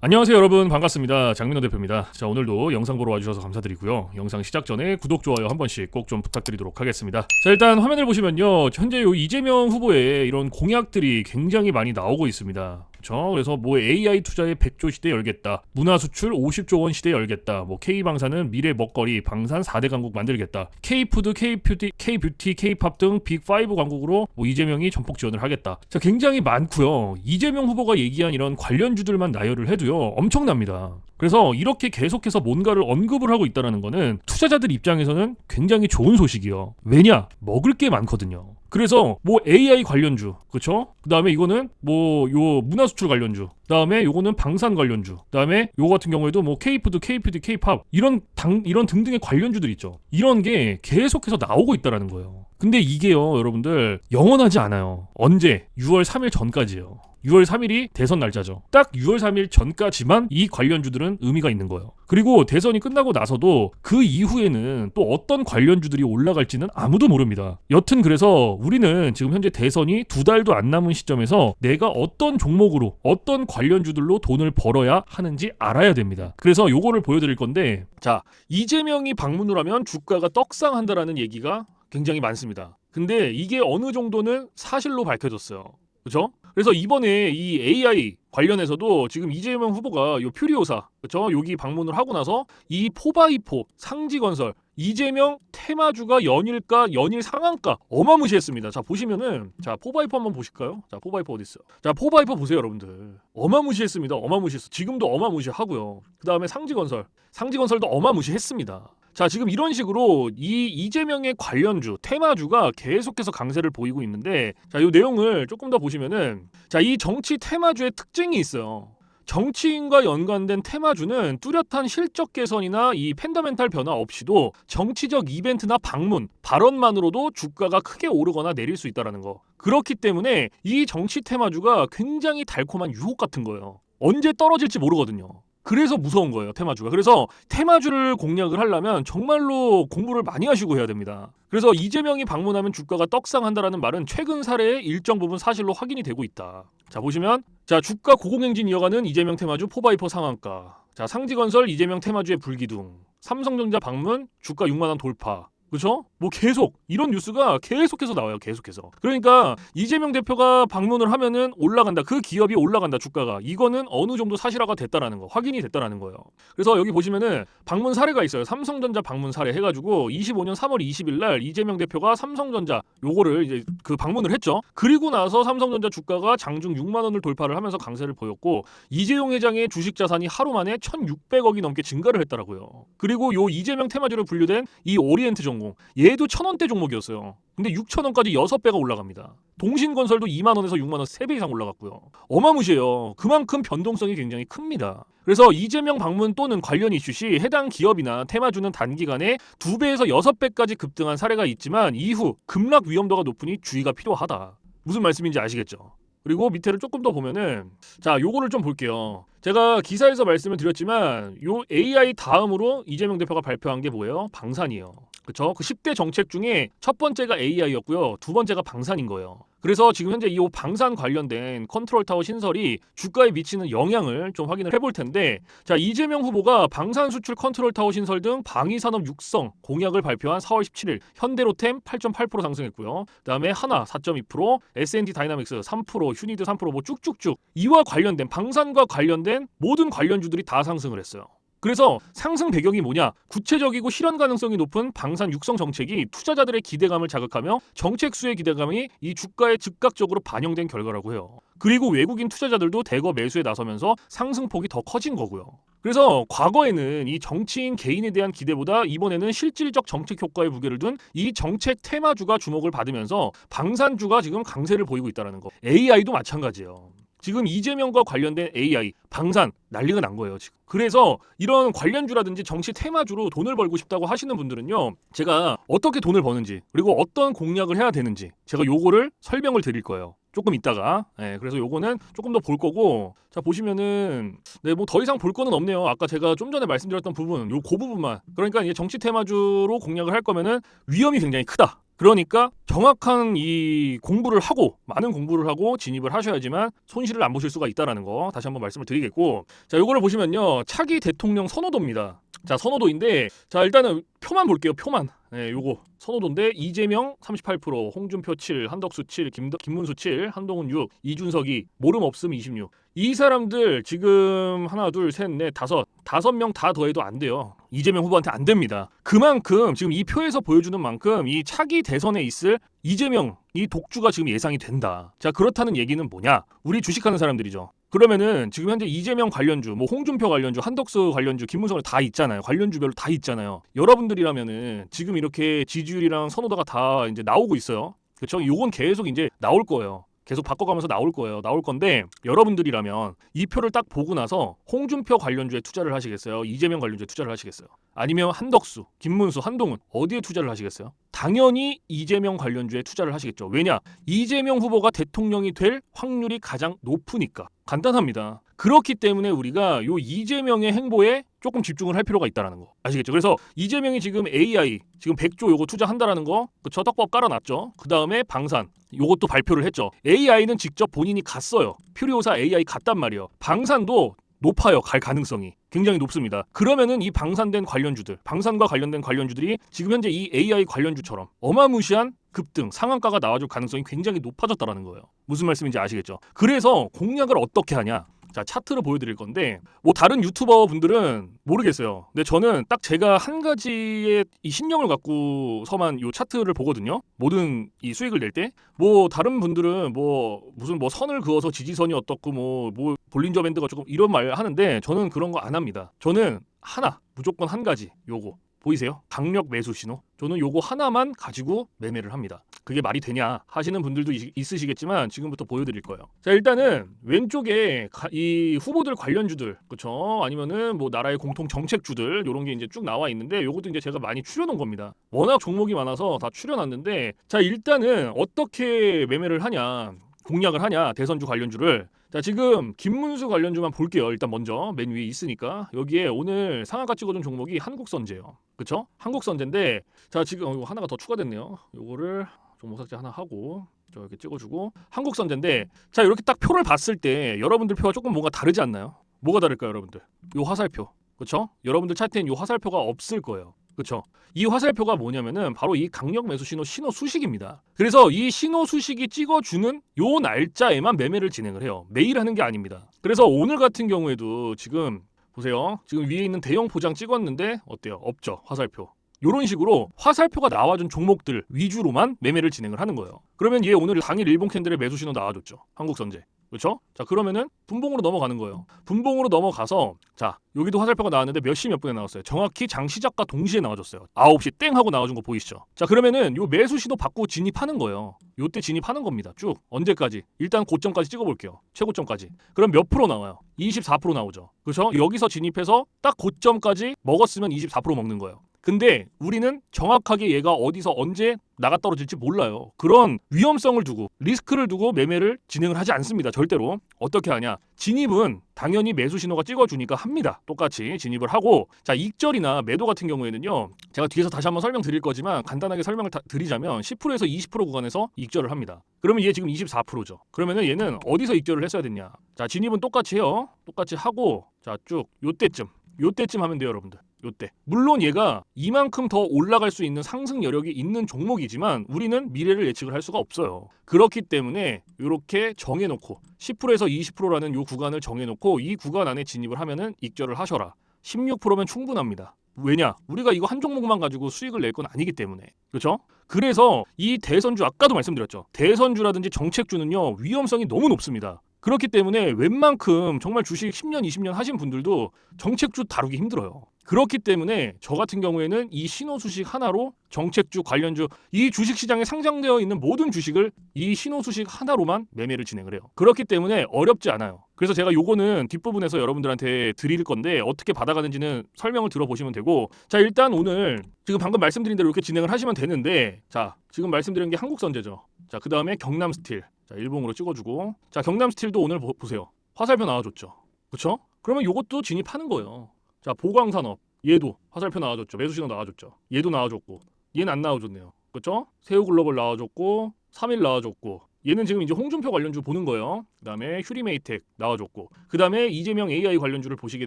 안녕하세요 여러분. 반갑습니다. 장민호 대표입니다. 자 오늘도 영상 보러 와주셔서 감사드리고요. 영상 시작 전에 구독 좋아요 한 번씩 꼭 좀 부탁드리도록 하겠습니다. 자 일단 화면을 보시면요. 현재 요 이재명 후보의 이런 공약들이 굉장히 많이 나오고 있습니다 그렇죠 그래서 뭐 AI 투자에 100조 시대 열겠다 문화 수출 50조 원 시대 열겠다 뭐 K 방사는 미래 먹거리 방산 4대 강국 만들겠다 K 푸드 K 뷰티 K 뷰티 K 팝 등 빅 5 강국으로 뭐 이재명이 전폭 지원을 하겠다 자 굉장히 많고요 이재명 후보가 얘기한 이런 관련주들만 나열을 해도요 엄청납니다 그래서 이렇게 계속해서 뭔가를 언급을 하고 있다는 거는 투자자들 입장에서는 굉장히 좋은 소식이요. 왜냐? 먹을 게 많거든요. 그래서 뭐 AI 관련주, 그렇죠? 그다음에 이거는 뭐 요 문화 수출 관련주. 그 다음에 요거는 방산 관련주. 그 다음에 요거 같은 경우에도 뭐 K푸드, K푸드, K팝 이런 당 이런 등등의 관련주들 있죠. 이런 게 계속해서 나오고 있다라는 거예요. 근데 이게요, 여러분들 영원하지 않아요. 언제? 6월 3일 전까지요. 6월 3일이 대선 날짜죠. 딱 6월 3일 전까지만 이 관련주들은 의미가 있는 거예요. 그리고 대선이 끝나고 나서도 그 이후에는 또 어떤 관련주들이 올라갈지는 아무도 모릅니다. 여튼 그래서 우리는 지금 현재 대선이 두 달도 안 남은 시점에서 내가 어떤 종목으로 어떤 관련주들로 돈을 벌어야 하는지 알아야 됩니다. 그래서 요거를 보여드릴 건데 자 이재명이 방문을 하면 주가가 떡상한다라는 얘기가 굉장히 많습니다. 근데 이게 어느 정도는 사실로 밝혀졌어요. 그렇죠? 그래서 이번에 이 AI 관련해서도 지금 이재명 후보가 요 퓨리오사 그렇죠? 여기 방문을 하고 나서 이 포바이포 상지건설 이재명 테마주가 연일가 연일 상한가 어마무시했습니다. 자 보시면은 자 포바이포 한번 보실까요? 자 포바이포 어디 있어? 자 포바이포 보세요 여러분들 어마무시했습니다. 어마무시했어. 지금도 어마무시하고요. 그 다음에 상지건설 상지건설도 어마무시했습니다. 자 지금 이런 식으로 이 이재명의 관련주 테마주가 계속해서 강세를 보이고 있는데 자 이 내용을 조금 더 보시면은 자 이 정치 테마주의 특징이 있어요. 정치인과 연관된 테마주는 뚜렷한 실적 개선이나 이 팬더멘탈 변화 없이도 정치적 이벤트나 방문, 발언만으로도 주가가 크게 오르거나 내릴 수 있다라는 거. 그렇기 때문에 이 정치 테마주가 굉장히 달콤한 유혹 같은 거예요. 언제 떨어질지 모르거든요. 그래서 무서운 거예요, 테마주가. 그래서 테마주를 공략을 하려면 정말로 공부를 많이 하시고 해야 됩니다. 그래서 이재명이 방문하면 주가가 떡상한다라는 말은 최근 사례의 일정 부분 사실로 확인이 되고 있다. 자, 보시면 자, 주가 고공행진 이어가는 이재명 테마주 포바이퍼 상한가. 자, 상지건설 이재명 테마주의 불기둥. 삼성전자 방문 주가 6만 원 돌파. 그렇죠? 뭐 계속 이런 뉴스가 계속해서 나와요. 계속해서. 그러니까 이재명 대표가 방문을 하면은 올라간다. 그 기업이 올라간다. 주가가. 이거는 어느 정도 사실화가 됐다라는 거. 확인이 됐다라는 거예요. 그래서 여기 보시면은 방문 사례가 있어요. 삼성전자 방문 사례 해 가지고 25년 3월 20일 날 이재명 대표가 삼성전자 요거를 이제 그 방문을 했죠. 그리고 나서 삼성전자 주가가 장중 6만 원을 돌파를 하면서 강세를 보였고 이재용 회장의 주식 자산이 하루 만에 1,600억이 넘게 증가를 했더라고요. 그리고 요 이재명 테마주로 분류된 이 오리엔트 종 종목. 얘도 천 원대 종목이었어요. 근데 6천 원까지 6배가 올라갑니다. 동신건설도 2만 원에서 6만 원 3배 이상 올라갔고요. 어마무시해요. 그만큼 변동성이 굉장히 큽니다. 그래서 이재명 방문 또는 관련 이슈 시 해당 기업이나 테마주는 단기간에 2배에서 6배까지 급등한 사례가 있지만 이후 급락 위험도가 높으니 주의가 필요하다. 무슨 말씀인지 아시겠죠? 그리고 밑에를 조금 더 보면은 자 요거를 좀 볼게요. 제가 기사에서 말씀을 드렸지만 요 AI 다음으로 이재명 대표가 발표한 게 뭐예요? 방산이에요. 그쵸? 그 10대 정책 중에 첫 번째가 AI였고요. 두 번째가 방산인 거예요. 그래서 지금 현재 이 방산 관련된 컨트롤 타워 신설이 주가에 미치는 영향을 좀 확인을 해볼 텐데 자 이재명 후보가 방산 수출 컨트롤 타워 신설 등 방위 산업 육성 공약을 발표한 4월 17일 현대로템 8.8% 상승했고요. 그다음에 하나 4.2%, S&D 다이나믹스 3%, 휴니드 3%뭐 쭉쭉쭉 이와 관련된 방산과 관련된 모든 관련주들이 다 상승을 했어요. 그래서 상승 배경이 뭐냐? 구체적이고 실현 가능성이 높은 방산 육성 정책이 투자자들의 기대감을 자극하며 정책 수의 기대감이 이 주가에 즉각적으로 반영된 결과라고 해요. 그리고 외국인 투자자들도 대거 매수에 나서면서 상승폭이 더 커진 거고요. 그래서 과거에는 이 정치인 개인에 대한 기대보다 이번에는 실질적 정책 효과에 무게를 둔 이 정책 테마주가 주목을 받으면서 방산주가 지금 강세를 보이고 있다는 거. AI도 마찬가지예요. 지금 이재명과 관련된 AI 방산 난리가 난 거예요 지금. 그래서 이런 관련주라든지 정치 테마주로 돈을 벌고 싶다고 하시는 분들은요 제가 어떻게 돈을 버는지 그리고 어떤 공략을 해야 되는지 제가 요거를 설명을 드릴 거예요. 조금 있다가. 예, 그래서 요거는 조금 더 볼 거고. 자 보시면은 네뭐 더 이상 볼 거는 없네요. 아까 제가 좀 전에 말씀드렸던 부분 요 그 부분만. 그러니까 이게 정치 테마주로 공략을 할 거면은 위험이 굉장히 크다. 그러니까 정확한 이 공부를 하고 많은 공부를 하고 진입을 하셔야지만 손실을 안 보실 수가 있다라는 거 다시 한번 말씀을 드리겠고. 자 요거를 보시면요. 차기 대통령 선호도입니다 자 선호도인데 자 일단은 표만 볼게요 표만. 네 요거. 선호도인데 이재명 38% 홍준표 7 한덕수 7 김, 김문수 7 한동훈 6 이준석 2 모름 없음 26이 사람들 지금 하나 둘 셋 넷 다섯. 다섯 명 다 더해도 안 돼요. 이재명 후보한테 안 됩니다. 그만큼 지금 이 표에서 보여주는 만큼 이 차기 대선에 있을 이재명 이 독주가 지금 예상이 된다. 자 그렇다는 얘기는 뭐냐? 우리 주식하는 사람들이죠 그러면은 지금 현재 이재명 관련주, 뭐 홍준표 관련주, 한덕수 관련주, 김문성 다 있잖아요. 관련주별로 다 있잖아요. 여러분들이라면은 지금 이렇게 지지율이랑 선호도가 다 이제 나오고 있어요. 그렇죠? 요건 계속 이제 나올 거예요. 계속 바꿔가면서 나올 거예요. 나올 건데 여러분들이라면 이 표를 딱 보고 나서 홍준표 관련주에 투자를 하시겠어요? 이재명 관련주에 투자를 하시겠어요? 아니면 한덕수, 김문수, 한동훈 어디에 투자를 하시겠어요? 당연히 이재명 관련주에 투자를 하시겠죠. 왜냐? 이재명 후보가 대통령이 될 확률이 가장 높으니까. 간단합니다. 그렇기 때문에 우리가 요 이재명의 행보에 조금 집중을 할 필요가 있다라는 거 아시겠죠? 그래서 이재명이 지금 AI 지금 100조 요거 투자한다라는 거 그쵸 떡밥 깔아놨죠. 그 다음에 방산 요것도 발표를 했죠. AI는 직접 본인이 갔어요. 퓨리오사 AI 갔단 말이에요. 방산도 높아요. 갈 가능성이 굉장히 높습니다. 그러면은 이 방산된 관련주들, 방산과 관련된 관련주들이 지금 현재 이 AI 관련주처럼 어마무시한 급등, 상한가가 나와줄 가능성이 굉장히 높아졌다라는 거예요. 무슨 말씀인지 아시겠죠? 그래서 공략을 어떻게 하냐? 자 차트를 보여드릴 건데 뭐 다른 유튜버 분들은 모르겠어요. 근데 저는 딱 제가 한 가지의 이 신념을 갖고서만 이 차트를 보거든요. 모든 이 수익을 낼 때 뭐 다른 분들은 뭐 무슨 뭐 선을 그어서 지지선이 어떻고 뭐 뭐 볼린저 밴드가 조금 이런 말 하는데 저는 그런 거 안 합니다. 저는 하나 무조건 한 가지 요거 보이세요? 강력 매수 신호. 저는 요거 하나만 가지고 매매를 합니다. 그게 말이 되냐 하시는 분들도 있, 있으시겠지만 지금부터 보여드릴 거예요. 자 일단은 왼쪽에 가, 이 후보들 관련주들 그렇죠? 아니면은 뭐 나라의 공통 정책주들 요런 게 이제 쭉 나와 있는데 요것도 이제 제가 많이 추려놓은 겁니다. 워낙 종목이 많아서 다 추려놨는데 자 일단은 어떻게 매매를 하냐 공략을 하냐 대선주 관련주를 자 지금 김문수 관련주만 볼게요 일단 먼저 맨 위에 있으니까 여기에 오늘 상한가 찍어준 종목이 한국선제요 그쵸 한국선제인데 자 지금 어, 하나가 더 추가됐네요 요거를 종목 삭제 하나 하고 저 이렇게 찍어주고 한국 선제인데 자 이렇게 딱 표를 봤을 때 여러분들 표가 조금 뭔가 다르지 않나요 뭐가 다를까요 여러분들 요 화살표 그쵸 여러분들 차트엔 요 화살표가 없을 거예요 그렇죠. 이 화살표가 뭐냐면은 바로 이 강력 매수 신호 신호 수식입니다. 그래서 이 신호 수식이 찍어주는 요 날짜에만 매매를 진행을 해요. 매일 하는 게 아닙니다. 그래서 오늘 같은 경우에도 지금 보세요. 지금 위에 있는 대형 포장 찍었는데 어때요? 없죠. 화살표. 요런 식으로 화살표가 나와준 종목들 위주로만 매매를 진행을 하는 거예요. 그러면 얘 오늘 당일 일본 캔들의 매수 신호 나와줬죠. 한국선제. 그렇죠? 자 그러면은 분봉으로 넘어가는 거예요. 분봉으로 넘어가서 자 여기도 화살표가 나왔는데 몇 시 몇 분에 나왔어요. 정확히 장 시작과 동시에 나와줬어요. 9시 땡 하고 나와준 거 보이시죠? 자 그러면은 요 매수 신호 받고 진입하는 거예요. 요때 진입하는 겁니다. 쭉 언제까지? 일단 고점까지 찍어볼게요. 최고점까지. 그럼 몇 프로 나와요? 24% 나오죠. 그렇죠? 여기서 진입해서 딱 고점까지 먹었으면 24% 먹는 거예요. 근데 우리는 정확하게 얘가 어디서 언제 나가 떨어질지 몰라요. 그런 위험성을 두고 리스크를 두고 매매를 진행을 하지 않습니다. 절대로. 어떻게 하냐? 진입은 당연히 매수 신호가 찍어주니까 합니다. 똑같이 진입을 하고 자 익절이나 매도 같은 경우에는요. 제가 뒤에서 다시 한번 설명드릴 거지만 간단하게 설명을 다, 드리자면 10%에서 20% 구간에서 익절을 합니다. 그러면 얘 지금 24%죠. 그러면은 얘는 어디서 익절을 했어야 됐냐? 자 진입은 똑같이 해요. 똑같이 하고 자쭉 요때쯤 요때쯤 하면 돼요, 여러분들. 요때. 물론 얘가 이만큼 더 올라갈 수 있는 상승 여력이 있는 종목이지만 우리는 미래를 예측을 할 수가 없어요. 그렇기 때문에 이렇게 정해놓고 10%에서 20%라는 요 구간을 정해놓고 이 구간 안에 진입을 하면은 익절을 하셔라. 16%면 충분합니다. 왜냐? 우리가 이거 한 종목만 가지고 수익을 낼 건 아니기 때문에. 그렇죠? 그래서 이 대선주 아까도 말씀드렸죠. 대선주라든지 정책주는요. 위험성이 너무 높습니다. 그렇기 때문에 웬만큼 정말 주식 10년, 20년 하신 분들도 정책주 다루기 힘들어요. 그렇기 때문에 저 같은 경우에는 이 신호 수식 하나로 정책주 관련주 이 주식 시장에 상장되어 있는 모든 주식을 이 신호 수식 하나로만 매매를 진행을 해요. 그렇기 때문에 어렵지 않아요. 그래서 제가 요거는 뒷부분에서 여러분들한테 드릴 건데 어떻게 받아가는지는 설명을 들어보시면 되고 자 일단 오늘 지금 방금 말씀드린 대로 이렇게 진행을 하시면 되는데 자 지금 말씀드린 게 한국선제죠. 자, 그 다음에 경남 스틸. 자, 일봉으로 찍어주고. 자, 경남 스틸도 오늘 보, 세요 화살표 나와줬죠. 그쵸? 그러면 요것도 진입하는 거예요. 자, 보광산업. 얘도 화살표 나와줬죠. 매수 신호 나와줬죠. 얘도 나와줬고. 얘는 안 나와줬네요. 그쵸? 세우글로벌 나와줬고. 3일 나와줬고. 얘는 지금 이제 홍준표 관련주 보는 거예요. 그다음에 휴리메이텍 나와줬고, 그다음에 이재명 AI 관련주를 보시게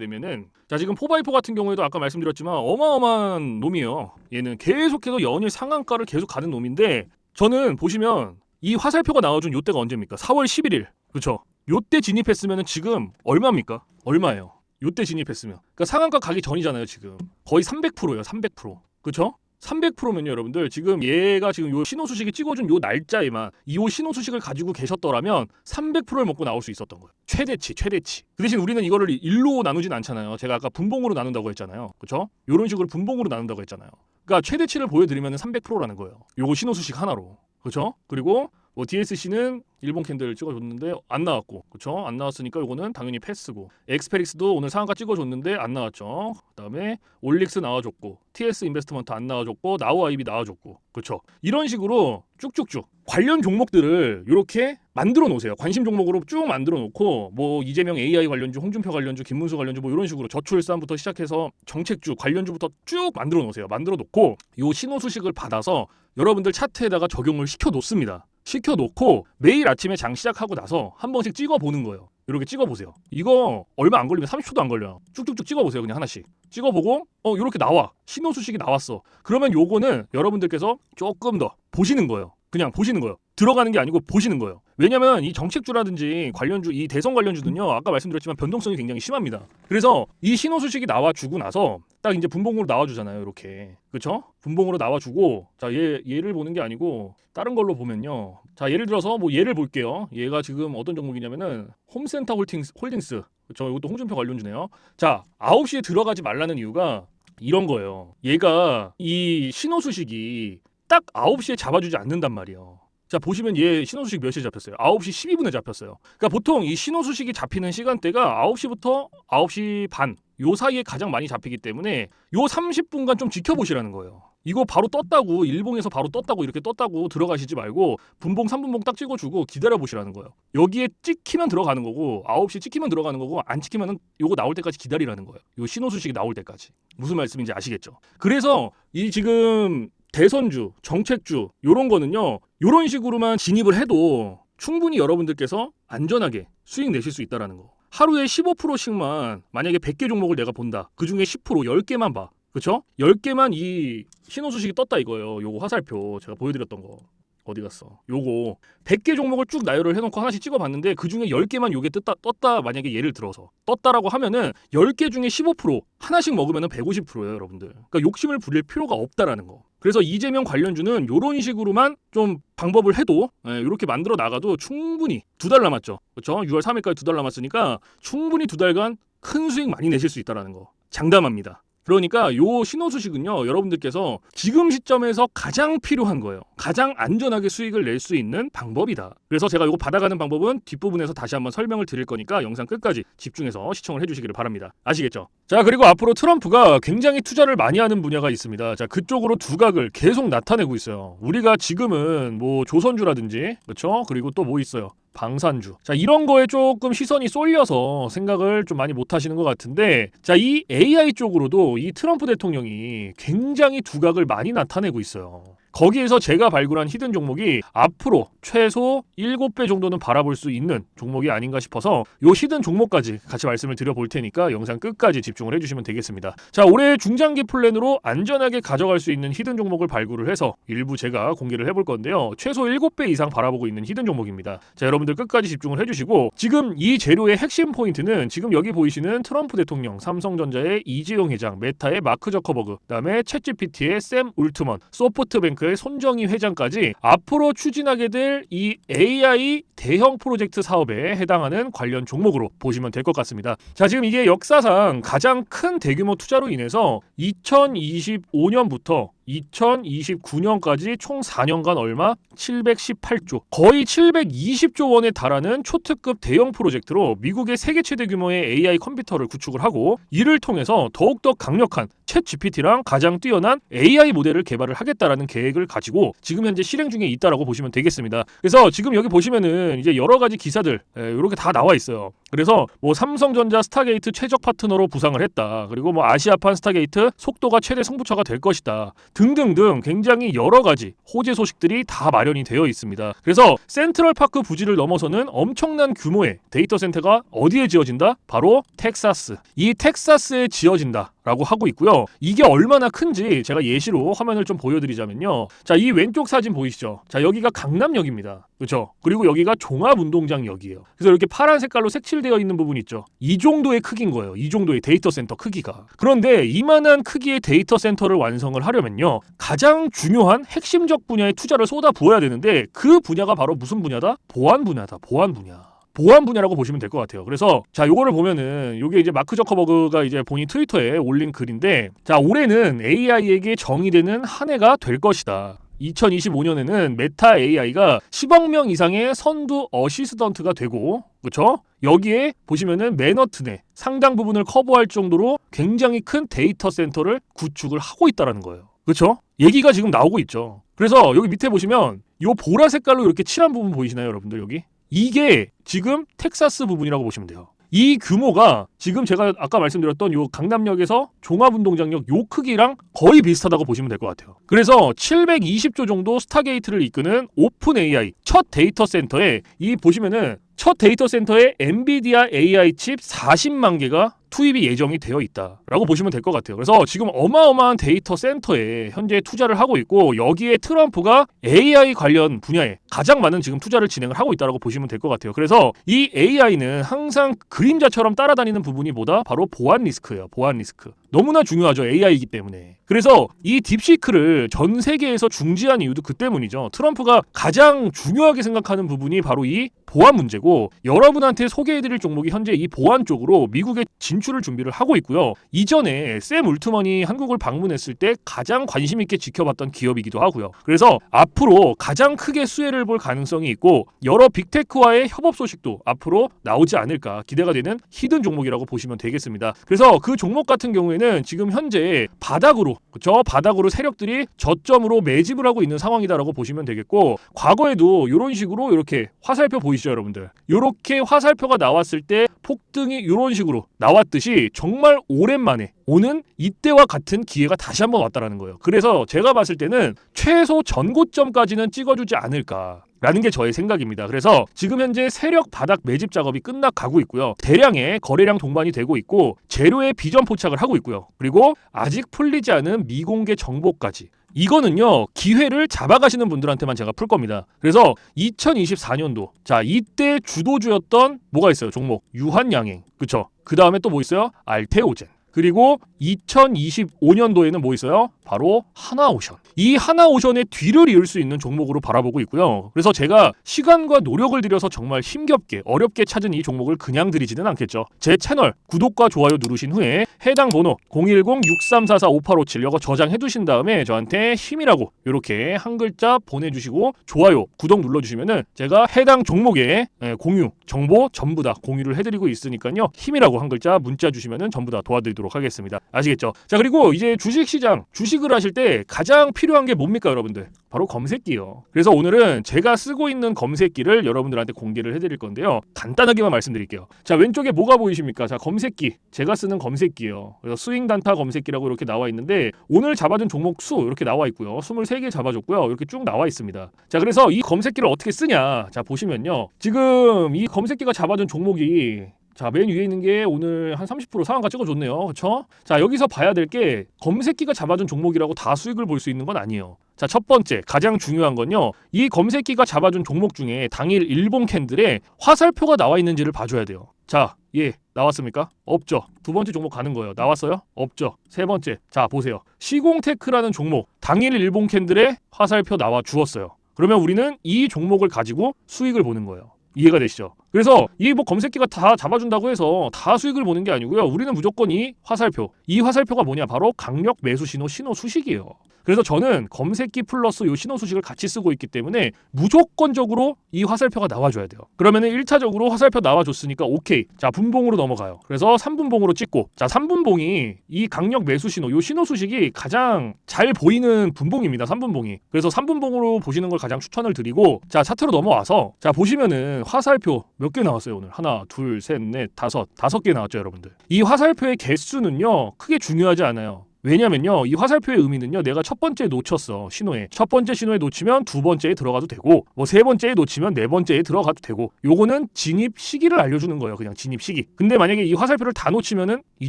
되면은 자 지금 포바이포 같은 경우에도 아까 말씀드렸지만 어마어마한 놈이에요. 얘는 계속해서 연일 상한가를 계속 가는 놈인데 저는 보시면 이 화살표가 나와준 요때가 언제입니까? 4월 11일. 그렇죠? 요때 진입했으면은 지금 얼마입니까? 얼마예요? 요때 진입했으면. 그러니까 상한가 가기 전이잖아요, 지금. 거의 300%예요, 300%. 그렇죠? 300%면요, 여러분들. 지금 얘가 지금 요 신호 수식이 찍어준 요 날짜에만 이요 신호 수식을 가지고 계셨더라면 300%를 먹고 나올 수 있었던 거예요. 최대치, 최대치. 그 대신 우리는 이거를 일로 나누진 않잖아요. 제가 아까 분봉으로 나눈다고 했잖아요. 그렇죠? 요런 식으로 분봉으로 나눈다고 했잖아요. 그러니까 최대치를 보여드리면 300%라는 거예요. 요거 신호 수식 하나로. 그렇죠? 그리고 뭐 DSC는 일본 캔들 찍어줬는데 안 나왔고 그쵸? 안 나왔으니까 요거는 당연히 패스고. 엑스페릭스도 오늘 상한가 찍어줬는데 안 나왔죠. 그다음에 올릭스 나와줬고 TS 인베스트먼트 안 나와줬고 나우 아이비 나와줬고 그쵸? 이런 식으로 쭉쭉쭉 관련 종목들을 이렇게 만들어 놓으세요. 관심 종목으로 쭉 만들어 놓고 뭐 이재명 AI 관련주 홍준표 관련주 김문수 관련주 뭐 이런 식으로 저출산부터 시작해서 정책주 관련주부터 쭉 만들어 놓으세요. 만들어 놓고 요 신호 수식을 받아서 여러분들 차트에다가 적용을 시켜 놓습니다 시켜 놓고 매일 아침에 장 시작하고 나서 한 번씩 찍어 보는 거예요. 이렇게 찍어 보세요. 이거 얼마 안 걸리면 30초도 안 걸려요. 쭉쭉쭉 찍어 보세요. 그냥 하나씩. 찍어 보고 어 이렇게 나와. 신호 수식이 나왔어. 그러면 요거는 여러분들께서 조금 더 보시는 거예요. 그냥 보시는 거예요. 들어가는 게 아니고 보시는 거예요. 왜냐면 이 정책주라든지 관련주 이 대선 관련주는요. 아까 말씀드렸지만 변동성이 굉장히 심합니다. 그래서 이 신호 수식이 나와 주고 나서 딱 이제 분봉으로 나와 주잖아요. 이렇게. 그렇죠? 분봉으로 나와 주고 자, 얘 얘를 보는 게 아니고 다른 걸로 보면요. 자, 예를 들어서 뭐 얘를 볼게요. 얘가 지금 어떤 종목이냐면은 홈센터 홀딩스 홀딩스. 그렇죠? 이것도 홍준표 관련주네요. 자, 9시에 들어가지 말라는 이유가 이런 거예요. 얘가 이 신호 수식이 딱 9시에 잡아주지 않는단 말이에요. 자 보시면 얘 신호 수식 몇 시에 잡혔어요? 9시 12분에 잡혔어요. 그러니까 보통 이 신호 수식이 잡히는 시간대가 9시부터 9시 반 요 사이에 가장 많이 잡히기 때문에 요 30분간 좀 지켜보시라는 거예요. 이거 바로 떴다고 일봉에서 바로 떴다고 이렇게 떴다고 들어가시지 말고 분봉 3분봉 딱 찍어주고 기다려 보시라는 거예요. 여기에 찍히면 들어가는 거고 9시 찍히면 들어가는 거고 안 찍히면은 요거 나올 때까지 기다리라는 거예요. 요 신호 수식이 나올 때까지 무슨 말씀인지 아시겠죠? 그래서 이 지금 대선주, 정책주 요런 거는요. 요런 식으로만 진입을 해도 충분히 여러분들께서 안전하게 수익 내실 수 있다라는 거. 하루에 15%씩만 만약에 100개 종목을 내가 본다. 그 중에 10% 10개만 봐. 그쵸? 10개만 이 신호 수식이 떴다 이거예요. 요거 화살표 제가 보여드렸던 거. 어디 갔어? 요거 100개 종목을 쭉 나열을 해놓고 하나씩 찍어봤는데 그 중에 10개만 요게 떴다, 떴다 만약에 예를 들어서 떴다라고 하면은 10개 중에 15% 하나씩 먹으면은 150%예요 여러분들 그러니까 욕심을 부릴 필요가 없다라는 거 그래서 이재명 관련주는 요런 식으로만 좀 방법을 해도 예, 이렇게 만들어 나가도 충분히 두 달 남았죠. 그렇죠? 6월 3일까지 두 달 남았으니까 충분히 두 달간 큰 수익 많이 내실 수 있다라는 거 장담합니다 그러니까 요 신호 수식은요 여러분들께서 지금 시점에서 가장 필요한 거예요. 가장 안전하게 수익을 낼 수 있는 방법이다. 그래서 제가 요거 받아가는 방법은 뒷부분에서 다시 한번 설명을 드릴 거니까 영상 끝까지 집중해서 시청을 해주시기를 바랍니다. 아시겠죠? 자 그리고 앞으로 트럼프가 굉장히 투자를 많이 하는 분야가 있습니다. 자 그쪽으로 두각을 계속 나타내고 있어요. 우리가 지금은 뭐 조선주라든지 그렇죠 그리고 또 뭐 있어요 방산주. 자, 이런 거에 조금 시선이 쏠려서 생각을 좀 많이 못 하시는 것 같은데, 자, 이 AI 쪽으로도 이 트럼프 대통령이 굉장히 두각을 많이 나타내고 있어요. 거기에서 제가 발굴한 히든 종목이 앞으로 최소 7배 정도는 바라볼 수 있는 종목이 아닌가 싶어서 요 히든 종목까지 같이 말씀을 드려볼 테니까 영상 끝까지 집중을 해주시면 되겠습니다. 자 올해 중장기 플랜으로 안전하게 가져갈 수 있는 히든 종목을 발굴을 해서 일부 제가 공개를 해볼 건데요. 최소 7배 이상 바라보고 있는 히든 종목입니다. 자 여러분들 끝까지 집중을 해주시고 지금 이 재료의 핵심 포인트는 지금 여기 보이시는 트럼프 대통령, 삼성전자의 이재용 회장, 메타의 마크 저커버그, 그다음에 챗GPT의 샘 울트먼, 소프트뱅크 의 손정희 회장까지 앞으로 추진하게 될 이 AI 대형 프로젝트 사업에 해당하는 관련 종목으로 보시면 될 것 같습니다. 자, 지금 이게 역사상 가장 큰 대규모 투자로 인해서 2025년부터 2029년까지 총 4년간 얼마? 718조. 거의 720조 원에 달하는 초특급 대형 프로젝트로 미국의 세계 최대 규모의 AI 컴퓨터를 구축을 하고 이를 통해서 더욱더 강력한 챗 GPT랑 가장 뛰어난 AI 모델을 개발을 하겠다라는 계획을 가지고 지금 현재 실행 중에 있다라고 보시면 되겠습니다. 그래서 지금 여기 보시면은 이제 여러 가지 기사들 이렇게 다 나와 있어요. 그래서 뭐 삼성전자 스타게이트 최적 파트너로 부상을 했다. 그리고 뭐 아시아판 스타게이트 속도가 최대 승부처가 될 것이다. 등등등 굉장히 여러 가지 호재 소식들이 다 마련이 되어 있습니다. 그래서 센트럴 파크 부지를 넘어서는 엄청난 규모의 데이터 센터가 어디에 지어진다? 바로 텍사스. 이 텍사스에 지어진다. 라고 하고 있고요. 이게 얼마나 큰지 제가 예시로 화면을 좀 보여드리자면요. 자, 이 왼쪽 사진 보이시죠? 자, 여기가 강남역입니다. 그렇죠? 그리고 여기가 종합운동장역이에요. 그래서 이렇게 파란 색깔로 색칠되어 있는 부분 있죠. 이 정도의 크기인 거예요. 이 정도의 데이터 센터 크기가. 그런데 이만한 크기의 데이터 센터를 완성을 하려면요. 가장 중요한 핵심적 분야에 투자를 쏟아 부어야 되는데 그 분야가 바로 무슨 분야다? 보안 분야다. 보안 분야. 보안 분야라고 보시면 될 것 같아요. 그래서 자 요거를 보면은 요게 이제 마크 저커버그가 이제 본인 트위터에 올린 글인데 자 올해는 AI에게 정의되는 한 해가 될 것이다. 2025년에는 메타 AI가 10억 명 이상의 선두 어시스턴트가 되고 그렇죠? 여기에 보시면은 맨허튼의 상당 부분을 커버할 정도로 굉장히 큰 데이터 센터를 구축을 하고 있다라는 거예요. 그렇죠? 얘기가 지금 나오고 있죠. 그래서 여기 밑에 보시면 요 보라 색깔로 이렇게 칠한 부분 보이시나요, 여러분들 여기? 이게 지금 텍사스 부분이라고 보시면 돼요. 이 규모가 지금 제가 아까 말씀드렸던 요 강남역에서 종합운동장역 요 크기랑 거의 비슷하다고 보시면 될 것 같아요. 그래서 720조 정도 스타게이트를 이끄는 오픈 AI 첫 데이터 센터에 이 보시면은 첫 데이터 센터에 엔비디아 AI 칩 40만 개가 투입이 예정이 되어 있다라고 보시면 될 것 같아요. 그래서 지금 어마어마한 데이터 센터에 현재 투자를 하고 있고 여기에 트럼프가 AI 관련 분야에 가장 많은 지금 투자를 진행을 하고 있다라고 보시면 될 것 같아요. 그래서 이 AI는 항상 그림자처럼 따라다니는 부분이 뭐다? 바로 보안 리스크예요. 보안 리스크. 너무나 중요하죠. AI이기 때문에. 그래서 이 딥시크를 전 세계에서 중지한 이유도 그 때문이죠. 트럼프가 가장 중요하게 생각하는 부분이 바로 이 보안 문제고 여러분한테 소개해드릴 종목이 현재 이 보안 쪽으로 미국에 진출을 준비를 하고 있고요. 이전에 샘 울트먼이 한국을 방문했을 때 가장 관심 있게 지켜봤던 기업이기도 하고요. 그래서 앞으로 가장 크게 수혜를 볼 가능성이 있고 여러 빅테크와의 협업 소식도 앞으로 나오지 않을까 기대가 되는 히든 종목이라고 보시면 되겠습니다. 그래서 그 종목 같은 경우에는 지금 현재 바닥으로 저 바닥으로 세력들이 저점으로 매집을 하고 있는 상황이다라고 보시면 되겠고 과거에도 이런 식으로 이렇게 화살표 보이시죠 여러분들? 이렇게 화살표가 나왔을 때 폭등이 이런 식으로 나왔듯이 정말 오랜만에 오는 이때와 같은 기회가 다시 한번 왔다라는 거예요. 그래서 제가 봤을 때는 최소 전고점까지는 찍어주지 않을까 라는 게 저의 생각입니다. 그래서 지금 현재 세력 바닥 매집 작업이 끝나가고 있고요. 대량의 거래량 동반이 되고 있고 재료의 비전 포착을 하고 있고요. 그리고 아직 풀리지 않은 미공개 정보까지 이거는요 기회를 잡아가시는 분들한테만 제가 풀 겁니다. 그래서 2024년도 자 이때 주도주였던 뭐가 있어요 종목 유한양행 그쵸? 그 다음에 또 뭐 있어요 알테오젠 그리고 2025년도에는 뭐 있어요? 바로 하나오션. 이 하나오션의 뒤를 이을 수 있는 종목으로 바라보고 있고요. 그래서 제가 시간과 노력을 들여서 정말 힘겹게 어렵게 찾은 이 종목을 그냥 드리지는 않겠죠. 제 채널 구독과 좋아요 누르신 후에 해당 번호 010-6344-5857 이거 저장해 두신 다음에 저한테 힘이라고 이렇게 한 글자 보내주시고 좋아요 구독 눌러주시면은 제가 해당 종목의 예, 공유 정보 전부 다 공유를 해드리고 있으니까요. 힘이라고 한 글자 문자 주시면은 전부 다 도와드리도록 하겠습니다. 아시겠죠? 자 그리고 이제 주식시장 주식 을 하실 때 가장 필요한 게 뭡니까 여러분들? 바로 검색기요. 그래서 오늘은 제가 쓰고 있는 검색기를 여러분들한테 공개를 해드릴 건데요. 간단하게만 말씀드릴게요. 자 왼쪽에 뭐가 보이십니까? 자 검색기 제가 쓰는 검색기요. 그래서 스윙 단타 검색기라고 이렇게 나와 있는데 오늘 잡아준 종목 수 이렇게 나와 있고요. 23개 잡아줬고요. 이렇게 쭉 나와 있습니다. 자 그래서 이 검색기를 어떻게 쓰냐? 자 보시면요. 지금 이 검색기가 잡아준 종목이 자, 맨 위에 있는 게 오늘 한 30% 상한가 찍어줬네요. 그렇죠? 자, 여기서 봐야 될 게 검색기가 잡아준 종목이라고 다 수익을 볼 수 있는 건 아니에요. 자, 첫 번째, 가장 중요한 건요. 이 검색기가 잡아준 종목 중에 당일 일본 캔들에 화살표가 나와 있는지를 봐줘야 돼요. 자, 예, 나왔습니까? 없죠. 두 번째 종목 가는 거예요. 나왔어요? 없죠. 세 번째, 자, 보세요. 시공테크라는 종목, 당일 일본 캔들에 화살표 나와 주었어요. 그러면 우리는 이 종목을 가지고 수익을 보는 거예요. 이해가 되시죠? 그래서 이 뭐 검색기가 다 잡아준다고 해서 다 수익을 보는 게 아니고요. 우리는 무조건 이 화살표. 이 화살표가 뭐냐? 바로 강력 매수 신호 신호 수식이에요. 그래서 저는 검색기 플러스 요 신호 수식을 같이 쓰고 있기 때문에 무조건적으로 이 화살표가 나와줘야 돼요. 그러면은 1차적으로 화살표 나와줬으니까 오케이. 자, 분봉으로 넘어가요. 그래서 3분봉으로 찍고 자, 3분봉이 이 강력 매수 신호 요 신호 수식이 가장 잘 보이는 분봉입니다. 3분봉이. 그래서 3분봉으로 보시는 걸 가장 추천을 드리고 자, 차트로 넘어와서 자, 보시면은 화살표 몇 개 나왔어요, 오늘. 하나, 둘, 셋, 넷, 다섯. 다섯 개 나왔죠, 여러분들. 이 화살표의 개수는요. 크게 중요하지 않아요. 왜냐면요 이 화살표의 의미는요 내가 첫 번째 놓쳤어 신호에. 첫 번째 신호에 놓치면 두 번째에 들어가도 되고 뭐 세 번째에 놓치면 네 번째에 들어가도 되고 요거는 진입 시기를 알려주는 거예요 그냥 진입 시기. 근데 만약에 이 화살표를 다 놓치면은 이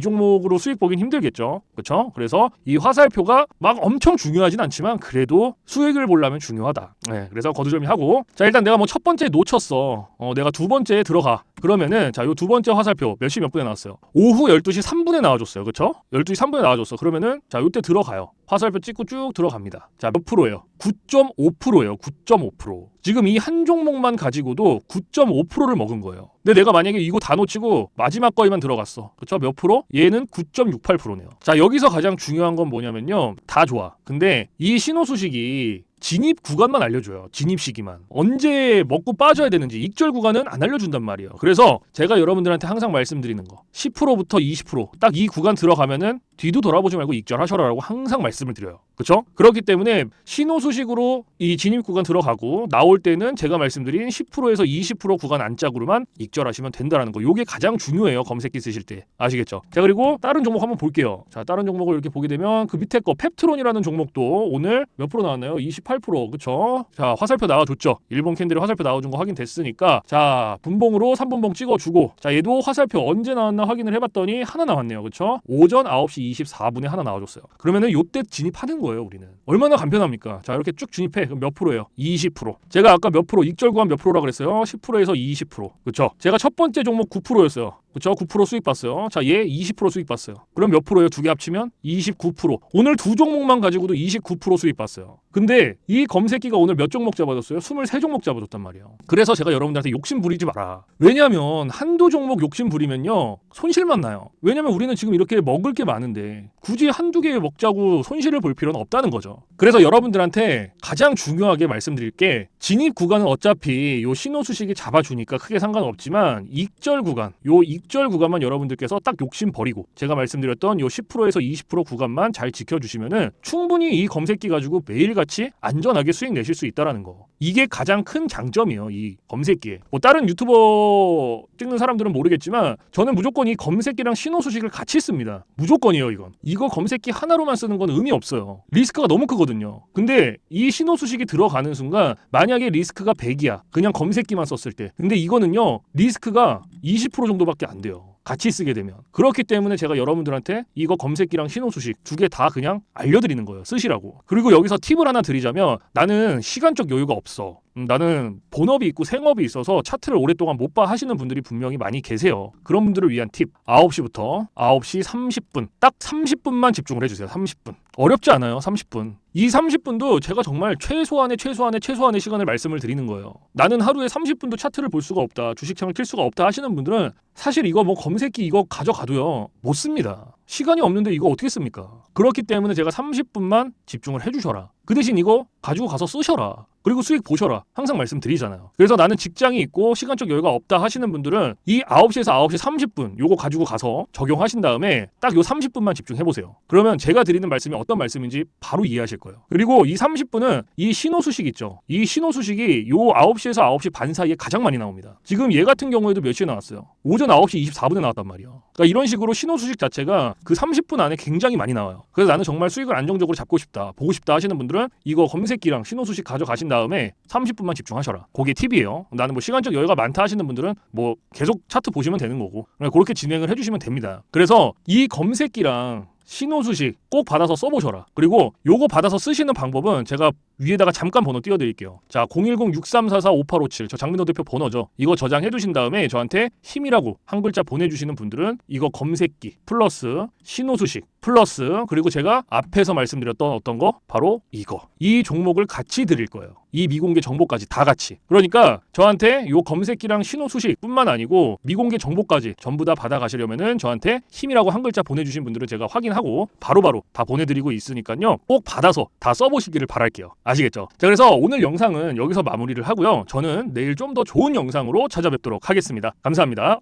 종목으로 수익 보긴 힘들겠죠? 그렇죠 그래서 이 화살표가 막 엄청 중요하진 않지만 그래도 수익을 보려면 중요하다. 네, 그래서 거두절미 하고 자 일단 내가 뭐 첫 번째 놓쳤어. 어 내가 두 번째에 들어가. 그러면은 자 요 두 번째 화살표 몇 시 몇 분에 나왔어요? 오후 12시 3분에 나와줬어요. 그렇죠 12시 3분에 나와줬어. 그러면 은 자 요때 들어가요. 화살표 찍고 쭉 들어갑니다. 자 몇 프로예요? 9.5%예요. 9.5% 지금 이 한 종목만 가지고도 9.5%를 먹은 거예요. 근데 내가 만약에 이거 다 놓치고 마지막 거에만 들어갔어. 그쵸? 몇 프로? 얘는 9.68%네요. 자 여기서 가장 중요한 건 뭐냐면요. 다 좋아. 근데 이 신호 수식이 진입 구간만 알려줘요. 진입 시기만. 언제 먹고 빠져야 되는지 익절 구간은 안 알려준단 말이에요. 그래서 제가 여러분들한테 항상 말씀드리는 거. 10%부터 20%딱 이 구간 들어가면은 뒤도 돌아보지 말고 익절하셔라라고 항상 말씀을 드려요. 그렇죠? 그렇기 때문에 신호 수식으로 이 진입 구간 들어가고 나올 때는 제가 말씀드린 10%에서 20% 구간 안짝으로만 익절하시면 된다라는 거. 요게 가장 중요해요. 검색기 쓰실 때. 아시겠죠? 자, 그리고 다른 종목 한번 볼게요. 자, 다른 종목을 이렇게 보게 되면 그 밑에 거 펩트론이라는 종목도 오늘 몇 프로 나왔나요? 28% 그쵸? 자, 화살표 나와 줬죠? 일본 캔들이 화살표 나와 준 거 확인됐으니까 자, 분봉으로 3분봉 찍어 주고 자, 얘도 화살표 언제 나왔나 확인을 해 봤더니 하나 나왔네요. 그쵸? 오전 9시 24분에 하나 나와줬어요. 그러면은 요때 진입하는 거예요, 우리는. 얼마나 간편합니까? 자, 이렇게 쭉 진입해. 그럼 몇 프로예요? 20%. 제가 아까 몇 프로, 익절 구간 몇 프로라 그랬어요? 10%에서 20%. 그쵸? 제가 첫 번째 종목 9%였어요. 그쵸? 9% 수익 봤어요. 자, 얘 20% 수익 봤어요. 그럼 몇 프로예요? 두 개 합치면 29%. 오늘 두 종목만 가지고도 29% 수익 봤어요. 근데 이 검색기가 오늘 몇 종목 잡아줬어요? 23종목 잡아줬단 말이에요. 그래서 제가 여러분들한테 욕심 부리지 마라. 왜냐면 한두 종목 욕심 부리면요. 손실만 나요. 왜냐면 우리는 지금 이렇게 먹을 게 많은데 굳이 한두 개 먹자고 손실을 볼 필요는 없다는 거죠. 그래서 여러분들한테 가장 중요하게 말씀드릴 게 진입 구간은 어차피 요 신호 수식이 잡아주니까 크게 상관없지만 익절 구간, 요 익절 구간만 여러분들께서 딱 욕심 버리고 제가 말씀드렸던 요 10%에서 20% 구간만 잘 지켜주시면은 충분히 이 검색기 가지고 매일같이 안전하게 수익 내실 수 있다라는 거. 이게 가장 큰 장점이에요. 이 검색기에. 뭐 다른 유튜버 찍는 사람들은 모르겠지만 저는 무조건 이 검색기랑 신호 수식을 같이 씁니다. 무조건이에요, 이건. 이거 검색기 하나로만 쓰는 건 의미 없어요. 리스크가 너무 크거든요. 근데 이 신호 수식이 들어가는 순간 만약에 리스크가 100이야. 그냥 검색기만 썼을 때. 근데 이거는요. 리스크가 20% 정도밖에 안 돼요. 같이 쓰게 되면. 그렇기 때문에 제가 여러분들한테 이거 검색기랑 신호 수식 두 개 다 그냥 알려드리는 거예요. 쓰시라고. 그리고 여기서 팁을 하나 드리자면 나는 시간적 여유가 없어 음, 나는 본업이 있고 생업이 있어서 차트를 오랫동안 못 봐 하시는 분들이 분명히 많이 계세요 그런 분들을 위한 팁 9시부터 9시 30분 딱 30분만 집중을 해주세요 30분 어렵지 않아요 30분 이 30분도 제가 정말 최소한의 최소한의 최소한의 시간을 말씀을 드리는 거예요. 나는 하루에 30분도 차트를 볼 수가 없다. 주식창을 킬 수가 없다 하시는 분들은 사실 이거 뭐 검색기 이거 가져가도요. 못 씁니다. 시간이 없는데 이거 어떻게 씁니까? 그렇기 때문에 제가 30분만 집중을 해주셔라. 그 대신 이거 가지고 가서 쓰셔라. 그리고 수익 보셔라. 항상 말씀드리잖아요. 그래서 나는 직장이 있고 시간적 여유가 없다 하시는 분들은 이 9시에서 9시 30분 요거 가지고 가서 적용하신 다음에 딱 요 30분만 집중해 보세요. 그러면 제가 드리는 말씀이 어떤 말씀인지 바로 이해하실 거예요. 그리고 이 30분은 이 신호 수식 있죠. 이 신호 수식이 요 9시에서 9시 반 사이에 가장 많이 나옵니다. 지금 얘 같은 경우에도 몇 시에 나왔어요? 오전 9시 24분에 나왔단 말이에요. 그러니까 이런 식으로 신호 수식 자체가 그 30분 안에 굉장히 많이 나와요. 그래서 나는 정말 수익을 안정적으로 잡고 싶다, 보고 싶다 하시는 분들 은 이거 검색기랑 신호 수식 가져가신 다음에 30분만 집중하셔라. 그게 팁이에요. 나는 뭐 시간적 여유가 많다 하시는 분들은 뭐 계속 차트 보시면 되는 거고 그냥 그렇게 진행을 해주시면 됩니다. 그래서 이 검색기랑 신호 수식 꼭 받아서 써보셔라. 그리고 요거 받아서 쓰시는 방법은 제가 위에다가 잠깐 번호 띄워드릴게요. 자, 010-6344-5857. 저 장민호 대표 번호죠. 이거 저장해 두신 다음에 저한테 힘이라고 한 글자 보내주시는 분들은 이거 검색기 플러스 신호수식 플러스 그리고 제가 앞에서 말씀드렸던 어떤 거 바로 이거 이 종목을 같이 드릴 거예요. 이 미공개 정보까지 다 같이. 그러니까 저한테 요 검색기랑 신호수식뿐만 아니고 미공개 정보까지 전부 다 받아가시려면은 저한테 힘이라고 한 글자 보내주신 분들은 제가 확인하고 바로바로 다 보내드리고 있으니까요. 꼭 받아서 다 써보시기를 바랄게요. 아시겠죠? 자 그래서 오늘 영상은 여기서 마무리를 하고요. 저는 내일 좀 더 좋은 영상으로 찾아뵙도록 하겠습니다. 감사합니다.